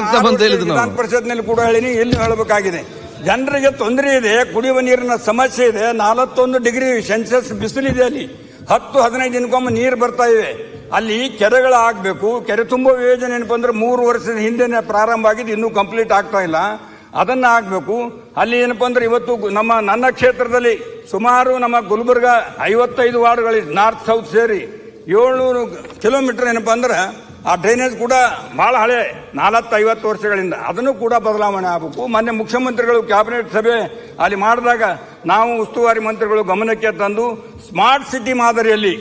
ಆಗ್ತಾ ಬಂತ. ವಿಧಾನ ಪರಿಷತ್ನಲ್ಲಿ ಕೂಡ ಹೇಳಿನಿ ಎಲ್ಲಿ ಹೇಳಬೇಕಾಗಿದೆ. ಜನರಿಗೆ ತೊಂದರೆ ಇದೆ ಕುಡಿಯುವ ನೀರಿನ ಸಮಸ್ಯೆ ಇದೆ ನಾಲ್ವತ್ತೊಂದು ಡಿಗ್ರಿ ಸೆನ್ಸಸ್ ಬಿಸಿಲಿದೆ ಅಲ್ಲಿ. ಹತ್ತು ಹದಿನೈದು ದಿನಕ್ಕೊಮ್ಮೆ ನೀರು ಬರ್ತಾ ಇವೆ ಅಲ್ಲಿ ಕೆರೆಗಳು ಆಗಬೇಕು ಕೆರೆ ತುಂಬುವ ಯೋಜನೆ ಏನಪ್ಪ ಅಂದ್ರೆ ಮೂರು ವರ್ಷದ ಹಿಂದೆನೆ ಪ್ರಾರಂಭ ಆಗಿದ್ದು ಇನ್ನೂ ಕಂಪ್ಲೀಟ್ ಆಗ್ತಾ ಇಲ್ಲ. ಅದನ್ನ ಆಗಬೇಕು ಅಲ್ಲಿ ಏನಪ್ಪ ಅಂದ್ರೆ ಇವತ್ತು ನಮ್ಮ ನನ್ನ ಕ್ಷೇತ್ರದಲ್ಲಿ ಸುಮಾರು ನಮ್ಮ ಗುಲ್ಬರ್ಗ ಐವತ್ತೈದು ವಾರ್ಡ್ಗಳಿದೆ ನಾರ್ತ್ ಸೌತ್ ಸೇರಿ. ಏಳ್ನೂರು ಕಿಲೋಮೀಟರ್ ಏನಪ್ಪ ಅಂದ್ರೆ ಆ ಡ್ರೈನೇಜ್ ಕೂಡ ಬಹಳ ಹಳೆ ನಾಲ್ಕು ಐವತ್ತು ವರ್ಷಗಳಿಂದ. ಅದನ್ನು ಕೂಡ ಬದಲಾವಣೆ ಆಗಬೇಕು. ಮೊನ್ನೆ ಮುಖ್ಯಮಂತ್ರಿಗಳು ಕ್ಯಾಬಿನೆಟ್ ಸಭೆ ಅಲ್ಲಿ ಮಾಡಿದಾಗ ನಾವು ಉಸ್ತುವಾರಿ ಮಂತ್ರಿಗಳು ಗಮನಕ್ಕೆ ತಂದು ಸ್ಮಾರ್ಟ್ ಸಿಟಿ ಮಾದರಿಯಲ್ಲಿ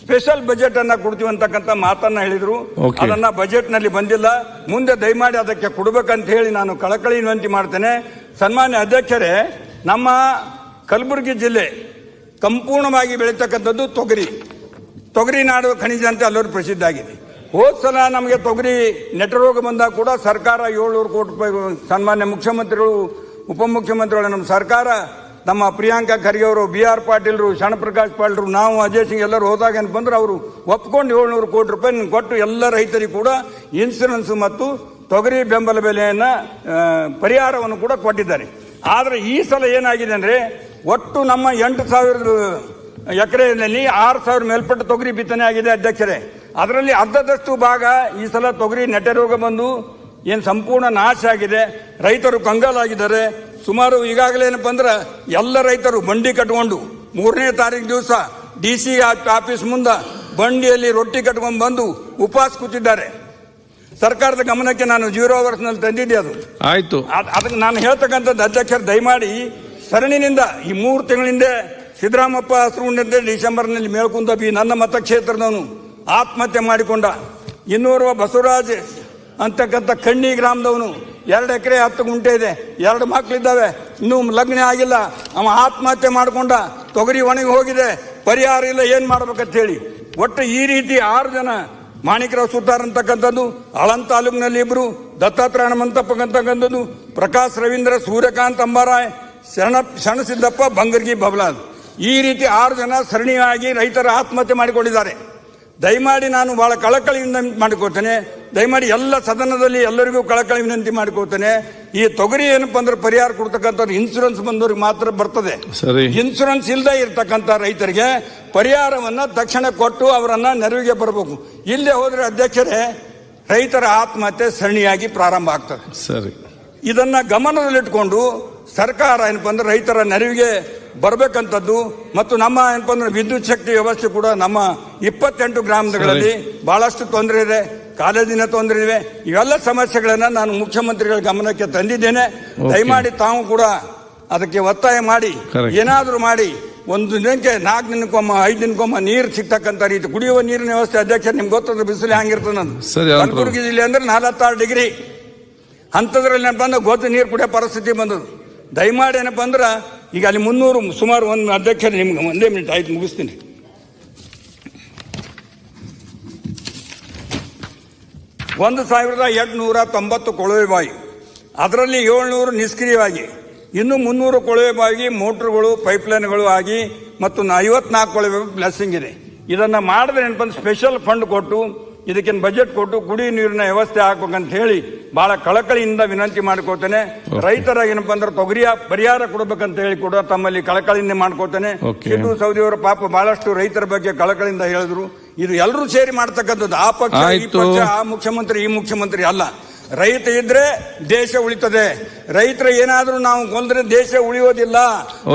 ಸ್ಪೆಷಲ್ ಬಜೆಟ್ ಅನ್ನ ಕೊಡ್ತೀವಿ ಅಂತಕ್ಕಂಥ ಮಾತನ್ನ ಹೇಳಿದ್ರು. ಅದನ್ನ ಬಜೆಟ್ನಲ್ಲಿ ಬಂದಿಲ್ಲ. ಮುಂದೆ ದಯಮಾಡಿ ಅದಕ್ಕೆ ಕೊಡಬೇಕಂತ ಹೇಳಿ ನಾನು ಕಳಕಳಿ ವಿನಂತಿ ಮಾಡ್ತೇನೆ. ಸನ್ಮಾನ್ಯ ಅಧ್ಯಕ್ಷರೇ ನಮ್ಮ ಕಲಬುರಗಿ ಜಿಲ್ಲೆ ಸಂಪೂರ್ಣವಾಗಿ ಬೆಳೀತಕ್ಕಂಥದ್ದು ತೊಗರಿ. ತೊಗರಿ ನಾಡು ಖನಿಜ ಅಂತ ಎಲ್ಲರೂ ಪ್ರಸಿದ್ಧ ಆಗಿದೆ. ಹೋದ್ ಸಲ ನಮಗೆ ತೊಗರಿ ನೆಟರೋಗ ಬಂದಾಗ ಕೂಡ ಸರ್ಕಾರ ಏಳ್ನೂರು ಕೋಟಿ ರೂಪಾಯಿ ಸನ್ಮಾನ್ಯ ಮುಖ್ಯಮಂತ್ರಿಗಳು, ಉಪಮುಖ್ಯಮಂತ್ರಿಗಳು, ನಮ್ಮ ಸರ್ಕಾರ, ನಮ್ಮ ಪ್ರಿಯಾಂಕಾ ಖರ್ಗೆ ಅವರು ಬಿ ಆರ್ ಪಾಟೀಲ್ರು, ಶರಣಪ್ರಕಾಶ್ ಪಾಟೀಲ್ರು, ನಾವು ಅಜಯ್ ಸಿಂಗ್ ಎಲ್ಲರೂ ಹೋದಾಗ ಏನು ಬಂದ್ರೆ ಅವರು ಒಪ್ಕೊಂಡು ಏಳ್ನೂರು ಕೋಟಿ ರೂಪಾಯಿ ಕೊಟ್ಟು ಎಲ್ಲ ರೈತರಿಗೂ ಕೂಡ ಇನ್ಸೂರೆನ್ಸ್ ಮತ್ತು ತೊಗರಿ ಬೆಂಬಲ ಬೆಲೆಯನ್ನ ಪರಿಹಾರವನ್ನು ಕೂಡ ಕೊಟ್ಟಿದ್ದಾರೆ. ಆದರೆ ಈ ಸಲ ಏನಾಗಿದೆ ಅಂದ್ರೆ, ಒಟ್ಟು ನಮ್ಮ ಎಂಟು ಸಾವಿರದ ಎಕರೆಯಲ್ಲಿ ಆರು ಸಾವಿರ ಮೇಲ್ಪಟ್ಟ ತೊಗರಿ ಬಿತ್ತನೆ ಆಗಿದೆ ಅಧ್ಯಕ್ಷರೇ. ಅದರಲ್ಲಿ ಅರ್ಧದಷ್ಟು ಭಾಗ ಈ ಸಲ ತೊಗರಿ ನೆಟ್ಟೆ ರೋಗ ಬಂದು ಏನು ಸಂಪೂರ್ಣ ನಾಶ ಆಗಿದೆ. ರೈತರು ಕಂಗಾಲಾಗಿದ್ದಾರೆ. ಸುಮಾರು ಈಗಾಗಲೇ ಏನಪ್ಪ ಅಂದ್ರೆ ಎಲ್ಲ ರೈತರು ಬಂಡಿ ಕಟ್ಕೊಂಡು ಮೂರನೇ ತಾರೀಕು ದಿವಸ ಡಿ ಸಿ ಆಫೀಸ್ ಮುಂದೆ ಬಂಡಿಯಲ್ಲಿ ರೊಟ್ಟಿ ಕಟ್ಕೊಂಡು ಬಂದು ಉಪವಾಸ ಕೂತಿದ್ದಾರೆ. ಸರ್ಕಾರದ ಗಮನಕ್ಕೆ ನಾನು ಜೀರೋ ವರ್ಷನಲ್ಲಿ ತಂದಿದ್ದೆ ಅದು. ಆಯ್ತು. ಅದ್- ಅದಕ್ಕೆ ನಾನು ಹೇಳ್ತಕ್ಕಂಥದ್ದು ಅಧ್ಯಕ್ಷರು ದಯಮಾಡಿ ಸರಣಿನಿಂದ ಈ ಮೂರು ತಿಂಗಳಿಂದ ಸಿದ್ದರಾಮಪ್ಪ ಹಸ್ರುಂಡಿದ್ದೆ ಡಿಸೆಂಬರ್ನಲ್ಲಿ ಮೇಲ್ಕುಂದ ಬಿ ನನ್ನ ಮತಕ್ಷೇತ್ರದವನು. ಆತ್ಮಹತ್ಯೆ ಮಾಡಿಕೊಂಡ. ಇನ್ನೂರುವ ಬಸವರಾಜ್ ಅಂತಕ್ಕಂಥ ಕಣ್ಣಿ ಗ್ರಾಮದವನು. ಎರಡು ಎಕರೆ ಹತ್ತು ಗುಂಟೆ ಇದೆ. ಎರಡು ಮಕ್ಕಳಿದ್ದಾವೆ. ಇನ್ನೂ ಲಗ್ನ ಆಗಿಲ್ಲ. ಅವ ಆತ್ಮಹತ್ಯೆ ಮಾಡಿಕೊಂಡ. ತೊಗರಿ ಒಣಗಿ ಹೋಗಿದೆ. ಪರಿಹಾರ ಇಲ್ಲ. ಏನು ಮಾಡ್ಬೇಕಂತ ಹೇಳಿ. ಒಟ್ಟು ಈ ರೀತಿ ಆರು ಜನ ಮಾಣಿಕರಾವ್ ಸುತಾರ್ ಅಂತಕ್ಕಂಥದ್ದು ಆಳಂದ ತಾಲೂಕಿನಲ್ಲಿ ಇಬ್ರು ದತ್ತಾತ್ರೇಯ ಮಂತಪ್ಪ ಅಂತಕ್ಕಂಥದ್ದು, ಪ್ರಕಾಶ್ ರವೀಂದ್ರ, ಸೂರ್ಯಕಾಂತ್ ಅಂಬಾರಾಯ್, ಶರಣ, ಶರಣಸಿದ್ದಪ್ಪ, ಬಂಗರ್ಗಿ ಬಬಲಾದ್. ಈ ರೀತಿ ಆರು ಜನ ಸರಣಿಯಾಗಿ ರೈತರ ಆತ್ಮಹತ್ಯೆ ಮಾಡಿಕೊಂಡಿದ್ದಾರೆ. ದಯಮಾಡಿ ನಾನು ಬಹಳ ಕಳಕಳಿ ವಿನಂತಿ ಮಾಡಿಕೊಳ್ತೇನೆ. ದಯಮಾಡಿ ಎಲ್ಲ ಸದನದಲ್ಲಿ ಎಲ್ಲರಿಗೂ ಕಳಕಳಿ ವಿನಂತಿ ಮಾಡಿಕೊಳ್ತೇನೆ. ಈ ತೊಗರಿ ಏನಪ್ಪ ಅಂದ್ರೆ ಪರಿಹಾರ ಕೊಡ್ತಕ್ಕಂಥದ್ದು ಇನ್ಸೂರೆನ್ಸ್ ಬಂದವ್ರಿಗೆ ಮಾತ್ರ ಬರ್ತದೆ. ಸರಿ. ಇನ್ಸೂರೆನ್ಸ್ ಇಲ್ಲದೆ ಇರ್ತಕ್ಕಂಥ ರೈತರಿಗೆ ಪರಿಹಾರವನ್ನ ತಕ್ಷಣ ಕೊಟ್ಟು ಅವರನ್ನ ನೆರವಿಗೆ ಬರಬೇಕು. ಇಲ್ಲೇ ಹೋದ್ರೆ ಅಧ್ಯಕ್ಷರೇ ರೈತರ ಆತ್ಮಹತ್ಯೆ ಸರಣಿಯಾಗಿ ಪ್ರಾರಂಭ ಆಗ್ತದೆ. ಸರಿ. ಇದನ್ನ ಗಮನದಲ್ಲಿಟ್ಕೊಂಡು ಸರ್ಕಾರ ಏನಪ್ಪ ಅಂದ್ರೆ ರೈತರ ನೆರವಿಗೆ ಬರಬೇಕಂತದ್ದು ಮತ್ತು ನಮ್ಮ ಏನಪ್ಪ ಅಂದ್ರೆ ವಿದ್ಯುತ್ ಶಕ್ತಿ ವ್ಯವಸ್ಥೆ ಕೂಡ ನಮ್ಮ ಇಪ್ಪತ್ತೆಂಟು ಗ್ರಾಮಗಳಲ್ಲಿ ಬಹಳಷ್ಟು ತೊಂದರೆ ಇದೆ ಕಾಲೇಜಿನ ತೊಂದರೆ ಇವೆ ಇವೆಲ್ಲ ಸಮಸ್ಯೆಗಳನ್ನು ನಾನು ಮುಖ್ಯಮಂತ್ರಿಗಳ ಗಮನಕ್ಕೆ ತಂದಿದ್ದೇನೆ. ದಯಮಾಡಿ ತಾವು ಕೂಡ ಅದಕ್ಕೆ ಒತ್ತಾಯ ಮಾಡಿ. ಏನಾದರೂ ಮಾಡಿ ಒಂದು ದಿನಕ್ಕೆ ನಾಲ್ಕು ದಿನಕ್ಕೊಮ್ಮ ಐದು ದಿನಕ್ಕೊಮ್ಮ ನೀರು ಸಿಗ್ತಕ್ಕಂಥ ರೀತಿ ಕುಡಿಯುವ ನೀರಿನ ವ್ಯವಸ್ಥೆ. ಅಧ್ಯಕ್ಷ ನಿಮ್ಗೆ ಗೊತ್ತದ ಬಿಸಿಲು ಹ್ಯಾಂಗಿರ್ತದೆ. ಕಲಬುರಗಿ ಜಿಲ್ಲೆ ಅಂದ್ರೆ ನಲವತ್ತಾರು ಡಿಗ್ರಿ. ಅಂಥದ್ರಲ್ಲಿ ಏನಪ್ಪ ಅಂದ್ರೆ ಗೊತ್ತು ನೀರು ಕುಡಿಯೋ ಪರಿಸ್ಥಿತಿ ಬಂದದ್ದು. ದಯಮಾಡಿ ಏನಪ್ಪ ಅಂದ್ರೆ ಈಗ ಅಲ್ಲಿ ಮುನ್ನೂರು, ಸುಮಾರು ಒಂದು ಅಧ್ಯಕ್ಷರು ನಿಮ್ಗೆ ಒಂದೇ ಮಿನಿಟ್ ಆಯ್ತು, ಮುಗಿಸ್ತೀನಿ. ಒಂದು ಸಾವಿರದ ಎಂಟುನೂರ ತೊಂಬತ್ತು ಕೊಳವೆ ಬಾವಿ ಅದರಲ್ಲಿ ಏಳ್ನೂರು ನಿಷ್ಕ್ರಿಯವಾಗಿ, ಇನ್ನು ಮುನ್ನೂರು ಕೊಳವೆ ಬಾವಿಗೆ ಮೋಟ್ರುಗಳು, ಪೈಪ್ಲೈನ್ಗಳು ಆಗಿ ಮತ್ತು ಐವತ್ನಾಲ್ಕು ಕೊಳವೆ ಬ್ಲೆಸ್ಸಿಂಗ್ ಇದೆ. ಇದನ್ನು ಮಾಡಿದ್ರೆ ಏನಪ್ಪ ಸ್ಪೆಷಲ್ ಫಂಡ್ ಕೊಟ್ಟು ಇದಕ್ಕಿನ ಬಜೆಟ್ ಕೊಟ್ಟು ಕುಡಿ ನೀರಿನ ವ್ಯವಸ್ಥೆ ಹಾಕ್ಬೇಕಂತ ಹೇಳಿ ಬಹಳ ಕಳಕಳಿಯಿಂದ ವಿನಂತಿ ಮಾಡ್ಕೋತೇನೆ. ರೈತರ ಏನಪ್ಪ ಅಂದ್ರೆ ತೊಗರಿಯ ಪರಿಹಾರ ಕೊಡ್ಬೇಕಂತ ಹೇಳಿ ಕೂಡ ತಮ್ಮಲ್ಲಿ ಕಳಕಳಿಯಿಂದ ಮಾಡ್ಕೋತೇನೆ. ಸಿದ್ದು ಸೌದಿಯವರ ಪಾಪ ಬಹಳಷ್ಟು ರೈತರ ಬಗ್ಗೆ ಕಳಕಳಿಯಿಂದ ಹೇಳಿದ್ರು. ಇದು ಎಲ್ಲರೂ ಸೇರಿ ಮಾಡ್ತಕ್ಕಂಥದ್ದು. ಆ ಪಕ್ಷ ಈ. ಪಕ್ಷ ಆ ಮುಖ್ಯಮಂತ್ರಿ ಈ ಮುಖ್ಯಮಂತ್ರಿ ಅಲ್ಲ. ರೈತ ಇದ್ರೆ ದೇಶ ಉಳಿತದೆ. ರೈತರ ಏನಾದ್ರೂ ನಾವು ಕೊಂದ್ರೆ ದೇಶ ಉಳಿಯೋದಿಲ್ಲ.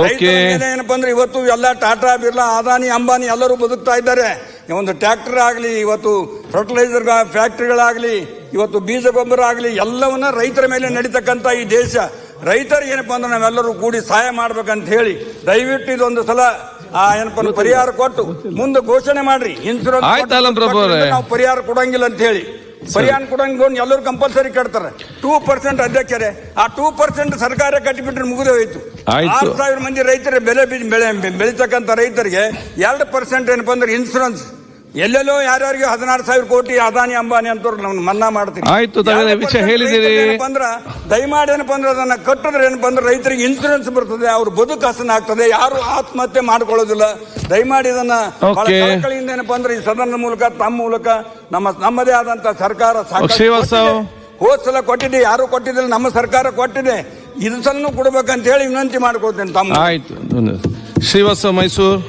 ರೈತರ ಏನಪ್ಪಾ ಅಂದ್ರೆ ಇವತ್ತು ಎಲ್ಲ ಟಾಟಾ ಬಿರ್ಲಾ ಅದಾನಿ ಅಂಬಾನಿ ಎಲ್ಲರೂ ಬದುಕ್ತಾ ಇದ್ದಾರೆ. ಒಂದು ಟ್ರ್ಯಾಕ್ಟರ್ ಆಗಲಿ ಇವತ್ತು ಫರ್ಟಿಲೈಸರ್ ಫ್ಯಾಕ್ಟ್ರಿಗಳಾಗಲಿ ಇವತ್ತು ಬೀಜ ಗೊಬ್ಬರ ಆಗಲಿ ಎಲ್ಲವನ್ನ ರೈತರ ಮೇಲೆ ನಡೀತಕ್ಕಂಥ ಈ ದೇಶ. ರೈತರು ಏನಪ್ಪಾ ಅಂದ್ರೆ ನಾವೆಲ್ಲರೂ ಕೂಡಿ ಸಹಾಯ ಮಾಡ್ಬೇಕಂತ ಹೇಳಿ ದಯವಿಟ್ಟು ಇದೊಂದು ಸಲ ಆ ಏನಪ್ಪ ಪರಿಹಾರ ಕೊಟ್ಟು ಮುಂದೆ ಘೋಷಣೆ ಮಾಡ್ರಿ. ಇನ್ಸೂರೆನ್ಸ್ ನಾವು ಪರಿಹಾರ ಕೊಡಂಗಿಲ್ಲ ಅಂತ ಹೇಳಿ. ಪರಿಹಾರ ಕೊಡಂಗ ಎಲ್ಲರೂ ಕಂಪಲ್ಸರಿ ಕಟ್ತಾರೆ. ಟೂ ಪರ್ಸೆಂಟ್ ಅಧ್ಯಕ್ಷರೇ. ಆ ಟೂ ಪರ್ಸೆಂಟ್ ಸರ್ಕಾರ ಕಟ್ಟಿಬಿಟ್ರೆ ಮುಗಿದೇ ಹೋಯ್ತು. ಆರು ಸಾವಿರ ಮಂದಿ ರೈತರ ಬೆಲೆ ಬೀಜ ಬೆಳೆ ಬೆಳೀತಕ್ಕಂಥ ರೈತರಿಗೆ ಎರಡು ಪರ್ಸೆಂಟ್ ಏನಪ್ಪ ಅಂದ್ರೆ ಇನ್ಸೂರೆನ್ಸ್ ಎಲ್ಲೆಲ್ಲೋ ಯಾರ್ಯಾರಿಗೆ ಹದಿನಾರು ಸಾವಿರ ಕೋಟಿ ಅದಾನಿ ಅಂಬಾನಿ ಅಂತವ್ರು ನಮ್ಮನ್ನ ಮನ್ನಾ ಮಾಡ್ತೀನಿ. ಆಯ್ತು, ತಾವೇನು ವಿಷಯ ಹೇಳಿದಿರಿ ಏನಪ್ಪ ಅಂದ್ರ ದಯಮಾಡಿ ಏನಪ್ಪ ಅಂದ್ರೆ ಅದನ್ನ ಕಟ್ಟಿದ್ರೆ ಏನಪ್ಪ ಅಂದ್ರೆ ರೈತರಿಗೆ ಇನ್ಸೂರೆನ್ಸ್ ಬರ್ತದೆ ಅವ್ರ ಬದುಕು ಹಸನ ಆಗ್ತದೆ ಯಾರು ಆತ್ಮಹತ್ಯೆ ಮಾಡ್ಕೊಳ್ಳೋದಿಲ್ಲ. ದಯಮಾಡಿ ಇದನ್ನ ಬಹಳ Okay. ಕಳಕಳಿಯಿಂದ ಏನಪ್ಪ ಅಂದ್ರೆ ಈ ಸದನದ ಮೂಲಕ ತಮ್ಮ ಮೂಲಕ ನಮ್ಮ ನಮ್ಮದೇ ಆದಂತ ಸರ್ಕಾರ ಸಾಕಷ್ಟು ಶ್ರೀವಾಸ್ತವ್. ಕೊಟ್ಟಿದೆ. ಹೋದ್ ಸಲ ಕೊಟ್ಟಿದೆ ಯಾರು ಕೊಟ್ಟಿದ್ದಿಲ್ಲ ನಮ್ಮ ಸರ್ಕಾರ ಕೊಟ್ಟಿದೆ. ಇದು ಸಲನು ಕೊಡ್ಬೇಕಂತ ಹೇಳಿ ವಿನಂತಿ ಮಾಡ್ಕೊಳ್ತೇನೆ ತಮ್ಮ. ಆಯ್ತು ಶ್ರೀವಾಸ್ತವ ಮೈಸೂರು.